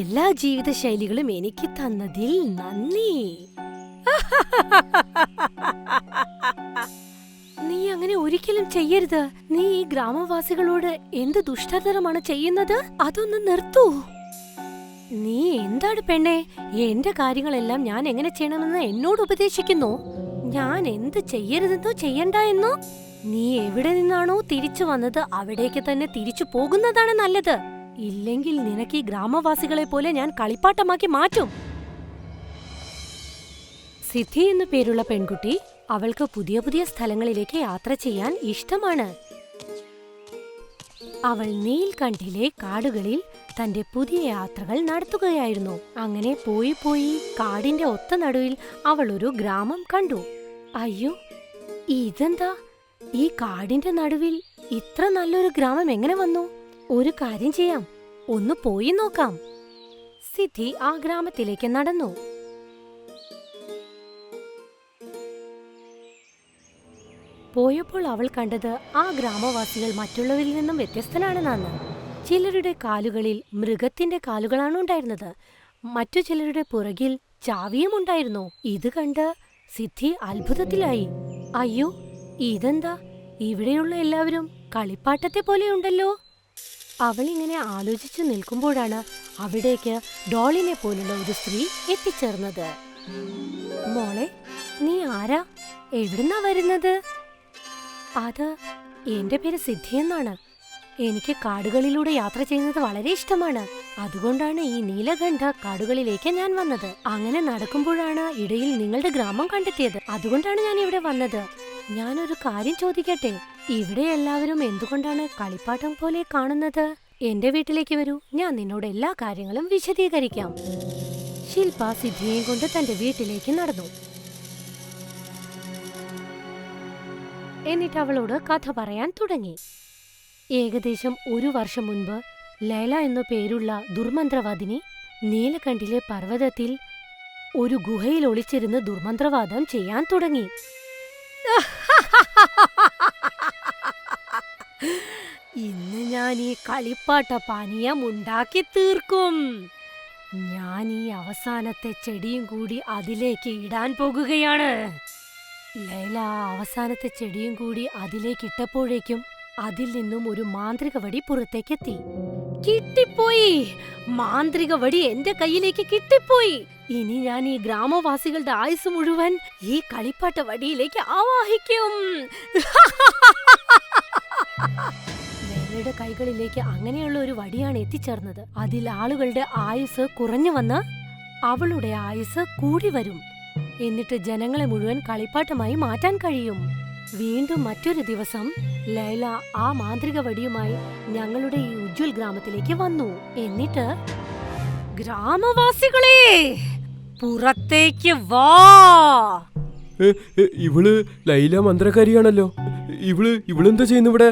എല്ലാ ജീവിത ശൈലികളും എനിക്ക് തന്നതിൽ നന്ദി. നീ അങ്ങനെ ഒരിക്കലും ചെയ്യരുത്. നീ ഈ ഗ്രാമവാസികളോട് എന്ത് ദുഷ്ടതരമാണ് ചെയ്യുന്നത്? അതൊന്ന് നിർത്തൂ. നീ എന്താണ് പെണ്ണെ? എന്റെ കാര്യങ്ങളെല്ലാം ഞാൻ എങ്ങനെ ചെയ്യണമെന്ന് എന്നോട് ഉപദേശിക്കുന്നു. ഞാൻ എന്ത് ചെയ്യരുതെന്നോ ചെയ്യണ്ട എന്നോ? നീ എവിടെ നിന്നാണോ തിരിച്ചു വന്നത് അവിടേക്ക് തന്നെ തിരിച്ചു പോകുന്നതാണ് നല്ലത്. ഇല്ലെങ്കിൽ നിനക്ക് ഈ ഗ്രാമവാസികളെ പോലെ ഞാൻ കളിപ്പാട്ടമാക്കി മാറ്റും. സിദ്ധി എന്നു പേരുള്ള പെൺകുട്ടി അവൾക്ക് പുതിയ പുതിയ സ്ഥലങ്ങളിലേക്ക് യാത്ര ചെയ്യാൻ ഇഷ്ടമാണ്. അവൾ നീൽകണ്ഠിലെ കാടുകളിൽ തന്റെ പുതിയ യാത്രകൾ നടത്തുകയായിരുന്നു. അങ്ങനെ പോയി പോയി കാടിന്റെ ഒത്ത നടുവിൽ അവൾ ഒരു ഗ്രാമം കണ്ടു. അയ്യോ ഇതെന്താ? ഈ കാടിന്റെ നടുവിൽ ഇത്ര നല്ലൊരു ഗ്രാമം എങ്ങനെ വന്നു? ഒരു കാര്യം ചെയ്യാം. ഒന്ന് പോയി നോക്കാം. സിദ്ധി ആ ഗ്രാമത്തിലേക്ക് നടന്നു. പോയപ്പോൾ അവൾ കണ്ടത് ആ ഗ്രാമവാസികൾ മറ്റുള്ളവരിൽ നിന്നും വ്യത്യസ്തനാണെന്നാണ് ചിലരുടെ കാലുകളിൽ മൃഗത്തിന്റെ കാലുകളാണ് ഉണ്ടായിരുന്നത്. മറ്റു ചിലരുടെ പുറകിൽ ചാവിയും ഉണ്ടായിരുന്നു. ഇത് കണ്ട് സിദ്ധി അത്ഭുതത്തിലായി. അയ്യോ ഇതെന്താ? ഇവിടെയുള്ള എല്ലാവരും കളിപ്പാട്ടത്തെ പോലെയുണ്ടല്ലോ അവൾ ഇങ്ങനെ ആലോചിച്ചു നിൽക്കുമ്പോഴാണ് അവിടേക്ക് ഡോളിനെ പോലുള്ള ഒരു സ്ത്രീ എത്തിച്ചേർന്നത്. മോളെ നീ ആരാ? എവിടുന്നാ വരുന്നത്? അത് എന്റെ പേര് സിദ്ധി എന്നാണ്. എനിക്ക് കാടുകളിലൂടെ യാത്ര ചെയ്യുന്നത് വളരെ ഇഷ്ടമാണ്. അതുകൊണ്ടാണ് ഈ നീലകണ്ഠ കാടുകളിലേക്ക് ഞാൻ വന്നത്. അങ്ങനെ നടക്കുമ്പോഴാണ് ഇടയിൽ നിങ്ങളുടെ ഗ്രാമം കണ്ടെത്തിയത്. അതുകൊണ്ടാണ് ഞാൻ ഇവിടെ വന്നത്. ഞാനൊരു കാര്യം ചോദിക്കട്ടെ? ഇവിടെ എല്ലാവരും എന്തുകൊണ്ടാണ് കളിപ്പാട്ടം പോലെ കാണുന്നത്? എന്റെ വീട്ടിലേക്ക് വരൂ. ഞാൻ നിന്നോട് എല്ലാ കാര്യങ്ങളും വിശദീകരിക്കാം. ശില്പ സിദ്ധിയെയും കൊണ്ട് തന്റെ വീട്ടിലേക്ക് നടന്നു. എന്നിട്ട് അവളോട് കഥ പറയാൻ തുടങ്ങി. ഏകദേശം ഒരു വർഷം മുൻപ് ലൈല എന്നു പേരുള്ള ദുർമന്ത്രവാദിനി നീലകണ്ഠിലെ പർവതത്തിൽ ഒരു ഗുഹയിൽ ഒളിച്ചിരുന്ന് ദുർമന്ത്രവാദം ചെയ്യാൻ തുടങ്ങി. ഞാൻ ഈ കളിപ്പാട്ട പാനീയം ഉണ്ടാക്കി തീർക്കും. ഞാൻ ഈ അവസാനത്തെ ചെടിയും കൂടി അതിലേക്ക് ഇടാൻ പോകുകയാണ്. ലൈല അവസാനത്തെ ചെടിയും കൂടി അതിലേക്ക് ഇട്ടപ്പോഴേക്കും അതിൽ നിന്നും ഒരു മാന്ത്രിക വടി പുറത്തേക്കെത്തി. കിട്ടിപ്പോയി! മാന്ത്രിക വടി എന്റെ കയ്യിലേക്ക് കിട്ടിപ്പോയി! ഇനി ഞാൻ ഈ ഗ്രാമവാസികളുടെ ആയുസ് മുഴുവൻ ഈ കളിപ്പാട്ട വടിയിലേക്ക് ആവാഹിക്കും. ലൈലയുടെ കൈകളിലേക്ക് അങ്ങനെയുള്ള ഒരു വടിയാണ് എത്തിച്ചേർന്നത്. അതിൽ ആളുകളുടെ ആയുസ് കുറഞ്ഞു വന്ന് അവളുടെ ആയുസ് കൂടി വരും. എന്നിട്ട് ജനങ്ങളെ മുഴുവൻ കളിപ്പാട്ടമായി മാറ്റാൻ കഴിയും. വീണ്ടും മറ്റൊരു ദിവസം ലൈല ആ മാന്ത്രിക വടിയുമായി ഞങ്ങളുടെ ഈ ഉജ്ജ്വൽ ഗ്രാമത്തിലേക്ക് വന്നു. എന്നിട്ട് ഗ്രാമവാസികളെ പുറത്തേക്ക് വാ! ഇവൾ ലൈല മന്ത്രകാരിയാണല്ലോ ഇവൾ ഇവളെന്താ ചെയ്യുന്നു ഇവിടെ?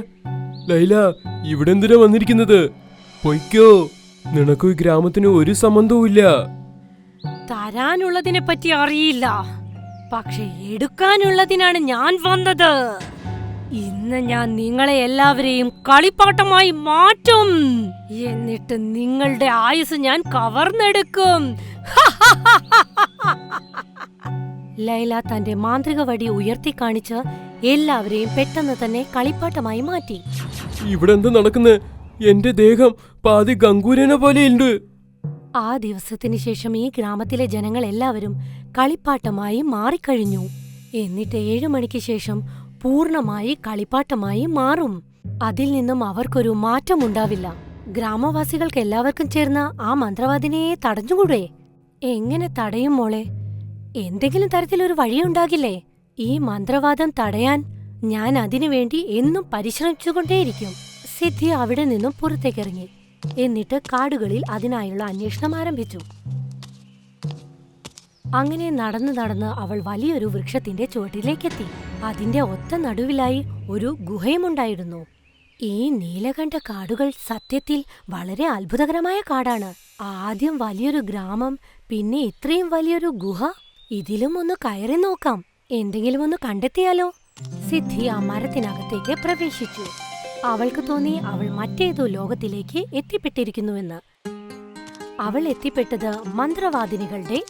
ലൈല ഇവിടെ എന്തിനാ വന്നിരിക്കുന്നത്? പൊയ്ക്കോ. നിനക്ക് ഈ ഗ്രാമത്തിന് ഒരു സംബന്ധവും ഇല്ല. തരാനുള്ളതിനെ പറ്റി അറിയില്ല. പക്ഷെ എടുക്കാനുള്ളതിനാണ് ഞാൻ വന്നത്. ഇന്ന് ഞാൻ നിങ്ങളെ എല്ലാവരെയും കളിപ്പാട്ടമായി മാറ്റും. എന്നിട്ട് നിങ്ങളുടെ ആയുസ് ഞാൻ കവർന്നെടുക്കും. ലൈല തന്റെ മാന്ത്രിക വടി ഉയർത്തി കാണിച്ച് എല്ലാവരെയും പെട്ടെന്ന് തന്നെ കളിപ്പാട്ടമായി മാറ്റി. ഇവിടെ എന്താ നടക്കുന്നത് എന്റെ ദേഹം പാതി ഗംഗൂരനെ പോലെ ഉണ്ട് ആ ദിവസത്തിന് ശേഷം ഈ ഗ്രാമത്തിലെ ജനങ്ങൾ എല്ലാവരും കളിപ്പാട്ടമായി മാറിക്കഴിഞ്ഞു. എന്നിട്ട് ഏഴു മണിക്ക് ശേഷം പൂർണമായി കളിപ്പാട്ടമായി മാറും. അതിൽ നിന്നും അവർക്കൊരു മാറ്റമുണ്ടാവില്ല ഗ്രാമവാസികൾക്ക് എല്ലാവർക്കും ചേർന്ന ആ മന്ത്രവാദിനെ തടഞ്ഞുകൂടെ? എങ്ങനെ തടയും മോളെ? എന്തെങ്കിലും തരത്തിലൊരു വഴിയുണ്ടാകില്ലേ? ഈ മന്ത്രവാദം തടയാൻ ഞാൻ അതിനുവേണ്ടി എന്നും പരിശ്രമിച്ചുകൊണ്ടേയിരിക്കും. സിദ്ധി അവിടെ നിന്നും പുറത്തേക്കിറങ്ങി. എന്നിട്ട് കാടുകളിൽ അതിനായുള്ള അന്വേഷണം ആരംഭിച്ചു. അങ്ങനെ നടന്നു നടന്ന് അവൾ വലിയൊരു വൃക്ഷത്തിന്റെ ചുവട്ടിലേക്കെത്തി. അതിന്റെ ഒത്ത നടുവിലായി ഒരു ഗുഹയുമുണ്ടായിരുന്നു. ഈ നീലകണ്ഠ കാടുകൾ സത്യത്തിൽ വളരെ അത്ഭുതകരമായ കാടാണ്. ആദ്യം വലിയൊരു ഗ്രാമം പിന്നെ ഇത്രയും വലിയൊരു ഗുഹ. ഇതിലും ഒന്ന് കയറി നോക്കാം. എന്തെങ്കിലും ഒന്ന് കണ്ടെത്തിയാലോ? സിദ്ധി ആ മരത്തിനകത്തേക്ക് പ്രവേശിച്ചു. അവൾക്ക് തോന്നി അവൾ മറ്റേതോ ലോകത്തിലേക്ക് എത്തിപ്പെട്ടിരിക്കുന്നുവെന്ന്. അവൾ എത്തിപ്പെട്ടത് മന്ത്രവാദിനികളുടെ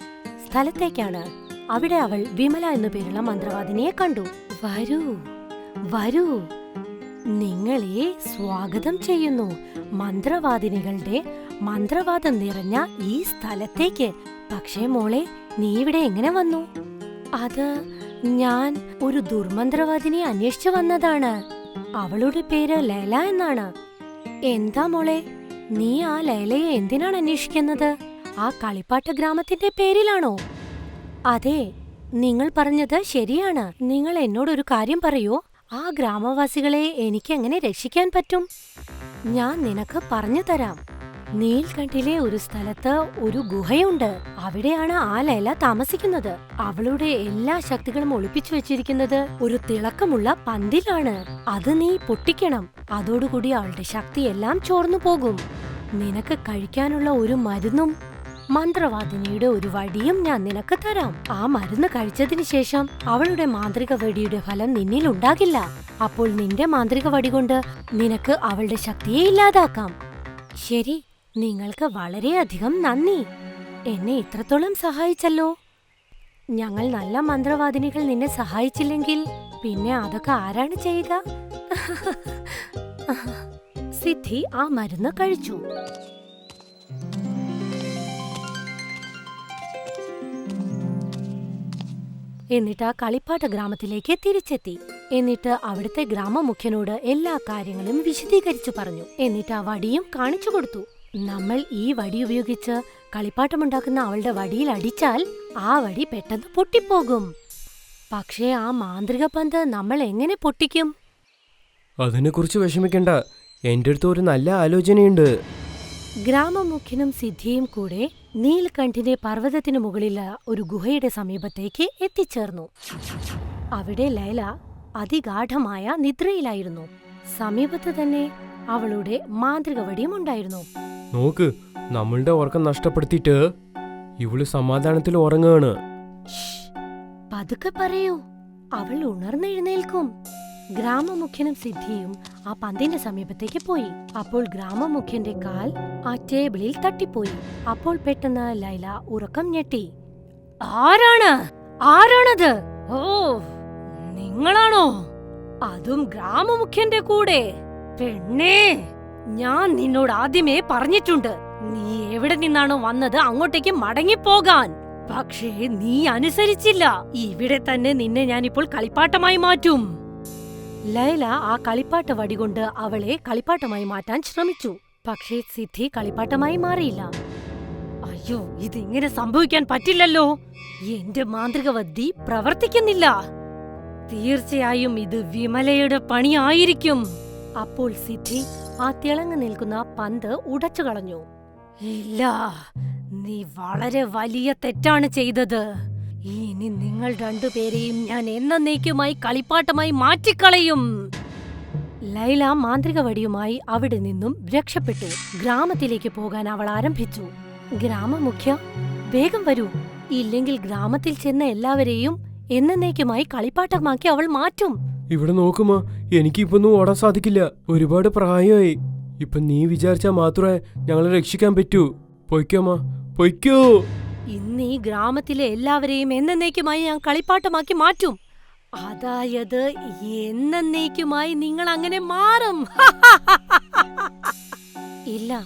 സ്ഥലത്തേക്കാണ്. അവിടെ അവൾ വിമല എന്നു പേരുള്ള മന്ത്രവാദിനിയെ കണ്ടു. വരൂ വരൂ. നിങ്ങളെ സ്വാഗതം ചെയ്യുന്നു. മന്ത്രവാദിനികളുടെ മന്ത്രവാദം നിറഞ്ഞ ഈ സ്ഥലത്തേക്ക്. പക്ഷേ മോളെ നീ ഇവിടെ എങ്ങനെ വന്നു? അത് ഞാൻ ഒരു ദുർമന്ത്രവാദിനെ അന്വേഷിച്ചു വന്നതാണ്. അവളുടെ പേര് ലേല എന്നാണ്. എന്താ മോളെ നീ ആ ലേലയെ എന്തിനാണ് അന്വേഷിക്കുന്നത്? ആ കളിപ്പാട്ട ഗ്രാമത്തിന്റെ പേരിലാണോ? അതെ നിങ്ങൾ പറഞ്ഞത് ശരിയാണ്. നിങ്ങൾ എന്നോടൊരു കാര്യം പറയൂ. ആ ഗ്രാമവാസികളെ എനിക്ക് എങ്ങനെ രക്ഷിക്കാൻ പറ്റും? ഞാൻ നിനക്ക് പറഞ്ഞു തരാം. നീൽകണ്ഠിലെ ഒരു സ്ഥലത്ത് ഒരു ഗുഹയുണ്ട്. അവിടെയാണ് ആ ലൈല താമസിക്കുന്നത്. അവളുടെ എല്ലാ ശക്തികളും ഒളിപ്പിച്ചു വെച്ചിരിക്കുന്നത് ഒരു തിളക്കമുള്ള പന്തിലാണ്. അത് നീ പൊട്ടിക്കണം. അതോടുകൂടി അവളുടെ ശക്തി എല്ലാം ചോർന്നു പോകും. നിനക്ക് കഴിക്കാനുള്ള ഒരു മരുന്നും മന്ത്രവാദിനിയുടെ ഒരു വടിയും ഞാൻ നിനക്ക് തരാം. ആ മരുന്ന് കഴിച്ചതിന് ശേഷം അവളുടെ മാന്ത്രിക വടിയുടെ ഫലം നിന്നിൽ ഉണ്ടാകില്ല. അപ്പോൾ നിന്റെ മാന്ത്രിക വടി കൊണ്ട് നിനക്ക് അവളുടെ ശക്തിയെ ഇല്ലാതാക്കാം. ശരി. നിങ്ങൾക്ക് വളരെയധികം നന്ദി. എന്നെ ഇത്രത്തോളം സഹായിച്ചല്ലോ. ഞങ്ങൾ നല്ല മന്ത്രവാദിനികൾ നിന്നെ സഹായിച്ചില്ലെങ്കിൽ പിന്നെ അതൊക്കെ ആരാണ് ചെയ്യുക? സിദ്ധി ആ മരുന്ന് കഴിച്ചു. എന്നിട്ട് ആ കളിപ്പാട്ട ഗ്രാമത്തിലേക്ക് തിരിച്ചെത്തി. എന്നിട്ട് അവിടുത്തെ ഗ്രാമമുഖ്യനോട് എല്ലാ കാര്യങ്ങളും വിശദീകരിച്ചു പറഞ്ഞു. എന്നിട്ട് ആ വടിയും കാണിച്ചു കൊടുത്തു. നമ്മൾ ഈ വടി ഉപയോഗിച്ച് കളിപ്പാട്ടമുണ്ടാക്കുന്ന അവളുടെ വടിയിൽ അടിച്ചാൽ ആ വടി പെട്ടെന്ന് പൊട്ടിപ്പോകും. പക്ഷേ ആ മാന്ത്രിക പന്ത് നമ്മൾ എങ്ങനെ പൊട്ടിക്കും? അതിനെക്കുറിച്ച് വിഷമിക്കണ്ട. എന്റെ അടുത്ത് ഒരു നല്ല ആലോചനയുണ്ട്. ഗ്രാമമുഖ്യനും സിദ്ധിയും കൂടെ നീൽകണ്ഠിന്റെ പർവതത്തിനു മുകളിലുള്ള ഒരു ഗുഹയുടെ സമീപത്തേക്ക് എത്തിച്ചേർന്നു. അവിടെ ലൈല അതിഗാഠമായ നിദ്രയിലായിരുന്നു. സമീപത്ത് തന്നെ അവളുടെ മാന്ത്രിക വടിയും ഉണ്ടായിരുന്നു. നോക്ക് നമ്മളുടെ ഉറക്കം നഷ്ടപ്പെടുത്തിയിട്ട് ഇവൾ സമാധാനത്തിൽ ഉറങ്ങാണ്. പതുക്കെ പറയൂ. അവൾ ഉണർന്നെഴുന്നേൽക്കും. ഗ്രാമമുഖ്യനും സിദ്ധിയും ആ പന്തിന്റെ സമീപത്തേക്ക് പോയി. അപ്പോൾ ഗ്രാമമുഖ്യന്റെ കാൽ ആ ടേബിളിൽ തട്ടിപ്പോയി. അപ്പോൾ പെട്ടെന്ന് ലൈല ഉറക്കം ഞെട്ടി. ആരാണ്? ആരാണത്? ഓ നിങ്ങളാണോ? അതും ഗ്രാമമുഖ്യന്റെ കൂടെ. പെണ്ണേ ഞാൻ നിന്നോട് ആദ്യമേ പറഞ്ഞിട്ടുണ്ട്. നീ എവിടെ നിന്നാണോ വന്നത് അങ്ങോട്ടേക്ക് മടങ്ങിപ്പോകാൻ. പക്ഷേ നീ അനുസരിച്ചില്ല. ഇവിടെ തന്നെ നിന്നെ ഞാനിപ്പോൾ കളിപ്പാട്ടമായി മാറ്റും. ലൈല ആ കളിപ്പാട്ട വടികൊണ്ട് അവളെ കളിപ്പാട്ടമായി മാറ്റാൻ ശ്രമിച്ചു. പക്ഷേ സിദ്ധി കളിപ്പാട്ടമായി മാറിയില്ല. അയ്യോ ഇതിങ്ങനെ സംഭവിക്കാൻ പറ്റില്ലല്ലോ. എന്റെ മാന്ത്രികവദ്ധി പ്രവർത്തിക്കുന്നില്ല. തീർച്ചയായും ഇത് വിമലയുടെ പണിയായിരിക്കും അപ്പോൾ സിദ്ധി ആ തിളങ്ങി നിൽക്കുന്ന പന്ത് ഉടച്ചു കളഞ്ഞു. ഇല്ല നീ വളരെ വലിയ തെറ്റാണ് ചെയ്തത്. ഇനി നിങ്ങൾ രണ്ടുപേരെയും ഞാൻ എന്നേക്കുമായി കളിപ്പാട്ടമായി മാറ്റിക്കളയും. ലൈല മാന്ത്രിക വടിയുമായി അവിടെ നിന്നും രക്ഷപ്പെട്ടു. ഗ്രാമത്തിലേക്ക് പോകാൻ അവൾ ആരംഭിച്ചു. ഗ്രാമമുഖ്യ വേഗം വരൂ. ഇല്ലെങ്കിൽ ഗ്രാമത്തിൽ ചെന്ന എല്ലാവരെയും എന്നേക്കുമായി കളിപ്പാട്ടമാക്കി അവൾ മാറ്റും. ഇവിടെ നോക്കുമോ എനിക്കിപ്പൊന്നും ഓടാൻ സാധിക്കില്ല. ഒരുപാട് പ്രായമായി. ഇപ്പൊ നീ വിചാരിച്ചാ മാത്രമേ ഞങ്ങളെ രക്ഷിക്കാൻ പറ്റൂ. പൊയ്ക്കോമാ പൊയ്ക്കോ. ഇന്ന് ഈ ഗ്രാമത്തിലെ എല്ലാവരെയും എന്നേക്കുമായി ഞാൻ കളിപ്പാട്ടമാക്കി മാറ്റും. അതായത് എന്നേക്കുമായി നിങ്ങൾ അങ്ങനെ മാറും. ഇല്ല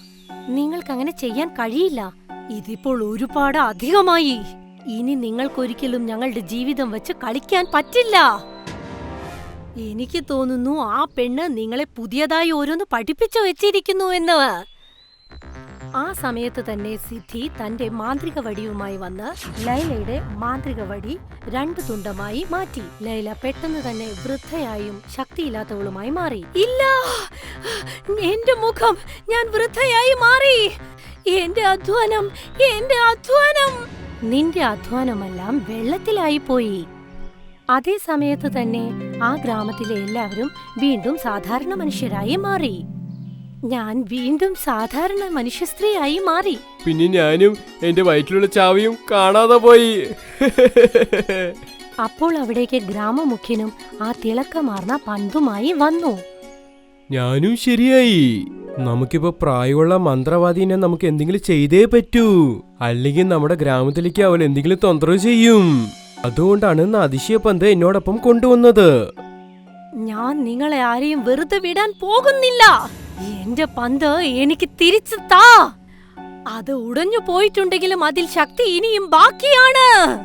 നിങ്ങൾക്ക് അങ്ങനെ ചെയ്യാൻ കഴിയില്ല. ഇതിപ്പോൾ ഒരുപാട് അധികമായി. ഇനി നിങ്ങൾക്കൊരിക്കലും ഞങ്ങളുടെ ജീവിതം വെച്ച് കളിക്കാൻ പറ്റില്ല. എനിക്ക് തോന്നുന്നു ആ പെണ്ണ് നിങ്ങളെ പുതിയതായി ഓരോന്ന് പഠിപ്പിച്ചു വെച്ചിരിക്കുന്നു എന്ന്. ആ സമയത്ത് തന്നെ സിദ്ധി തന്റെ മാന്ത്രിക വടിയുമായി വന്ന് ലൈലയുടെ മാന്ത്രിക വടി രണ്ട് തുണ്ടമായി മാറ്റി. ലൈല പെട്ടെന്ന് തന്നെ വൃദ്ധയായും ശക്തിയില്ലാത്തവളുമായി മാറി. ഇല്ല! എന്റെ മുഖം ഞാൻ വൃദ്ധയായി മാറി. എന്റെ അധ്വാനം എന്റെ അധ്വാനം. നിന്റെ അധ്വാനമെല്ലാം വെള്ളത്തിലായി പോയി. അതേ സമയത്ത് തന്നെ ആ ഗ്രാമത്തിലെ എല്ലാവരും വീണ്ടും സാധാരണ മനുഷ്യരായി മാറി. ഞാൻ വീണ്ടും സാധാരണ മനുഷ്യ സ്ത്രീയായി മാറി. പിന്നെ ഞാനും എന്റെ വയറ്റിലുള്ള ചാവിയും കാണാതെ പോയി. അപ്പോൾ അവിടേക്ക് ഗ്രാമമുഖ്യനും ആ തിളക്കമാർന്ന പന്തുമായി വന്നു. ഞാനും ശരിയായി. നമുക്കിപ്പോ പ്രായമുള്ള മന്ത്രവാദീനെ നമുക്ക് എന്തെങ്കിലും ചെയ്തേ പറ്റൂ. അല്ലെങ്കിൽ നമ്മുടെ ഗ്രാമത്തിലേക്ക് അവൾ എന്തെങ്കിലും തൊന്തരവ് ചെയ്യും. അതുകൊണ്ടാണ് നദിശിയ പന്ത് എന്നോടൊപ്പം കൊണ്ടുവന്നത്. ഞാൻ നിങ്ങളെ ആരെയും വെറുതെ വിടാൻ പോകുന്നില്ല. എന്റെ പന്ത് എനിക്ക് തിരിച്ചു താ. അത് ഉടഞ്ഞു പോയിട്ടുണ്ടെങ്കിലും അതിൽ ശക്തി ഇനിയും ബാക്കിയാണ്.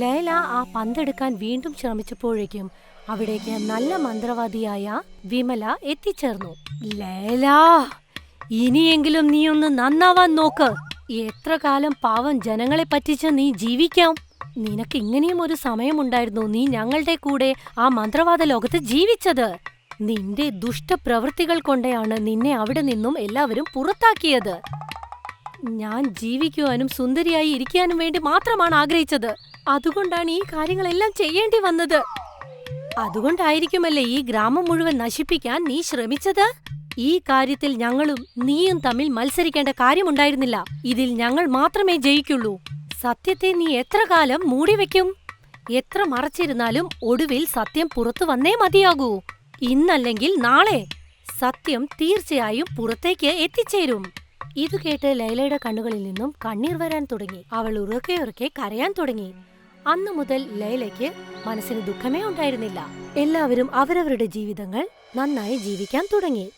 ലൈല ആ പന്തെടുക്കാൻ വീണ്ടും ശ്രമിച്ചപ്പോഴേക്കും അവിടേക്ക് നല്ല മന്ത്രവാദിയായ വിമല എത്തിച്ചേർന്നു. ലൈല ഇനിയെങ്കിലും നീ ഒന്ന് നന്നാവാൻ നോക്ക്. എത്ര കാലം പാവം ജനങ്ങളെ പറ്റിച്ച് നീ ജീവിക്കാം. നിനക്ക് ഇങ്ങനെയും ഒരു സമയമുണ്ടായിരുന്നു നീ ഞങ്ങളുടെ കൂടെ ആ മന്ത്രവാദ ലോകത്ത് ജീവിച്ചത്. നിന്റെ ദുഷ്ടപ്രവൃത്തികൾ കൊണ്ടാണ് നിന്നെ അവിടെ നിന്നും എല്ലാവരും പുറത്താക്കിയത്. ഞാൻ ജീവിക്കുവാനും സുന്ദരിയായി ഇരിക്കാനും വേണ്ടി മാത്രമാണ് ആഗ്രഹിച്ചത്. അതുകൊണ്ടാണ് ഈ കാര്യങ്ങളെല്ലാം ചെയ്യേണ്ടി വന്നത്. അതുകൊണ്ടായിരിക്കുമല്ലേ ഈ ഗ്രാമം മുഴുവൻ നശിപ്പിക്കാൻ നീ ശ്രമിച്ചത്? ഈ കാര്യത്തിൽ ഞങ്ങളും നീയും തമ്മിൽ മത്സരിക്കേണ്ട കാര്യമുണ്ടായിരുന്നില്ല. ഇതിൽ ഞങ്ങൾ മാത്രമേ ജയിക്കുള്ളൂ. സത്യത്തെ നീ എത്ര കാലം മൂടിവെക്കും എത്ര മറച്ചിരുന്നാലും ഒടുവിൽ സത്യം പുറത്തു വന്നേ മതിയാകൂ. ഇന്നല്ലെങ്കിൽ നാളെ. സത്യം തീർച്ചയായും പുറത്തേക്ക് എത്തിച്ചേരും. ഇതു കേട്ട് ലൈലയുടെ കണ്ണുകളിൽ നിന്നും കണ്ണീർ വരാൻ തുടങ്ങി. അവൾ ഉറക്കെ ഉറക്കെ കരയാൻ തുടങ്ങി. അന്നു മുതൽ ലൈലയ്ക്ക് മനസ്സിന് ദുഃഖമേ ഉണ്ടായിരുന്നില്ല. എല്ലാവരും അവരവരുടെ ജീവിതങ്ങൾ നന്നായി ജീവിക്കാൻ തുടങ്ങി.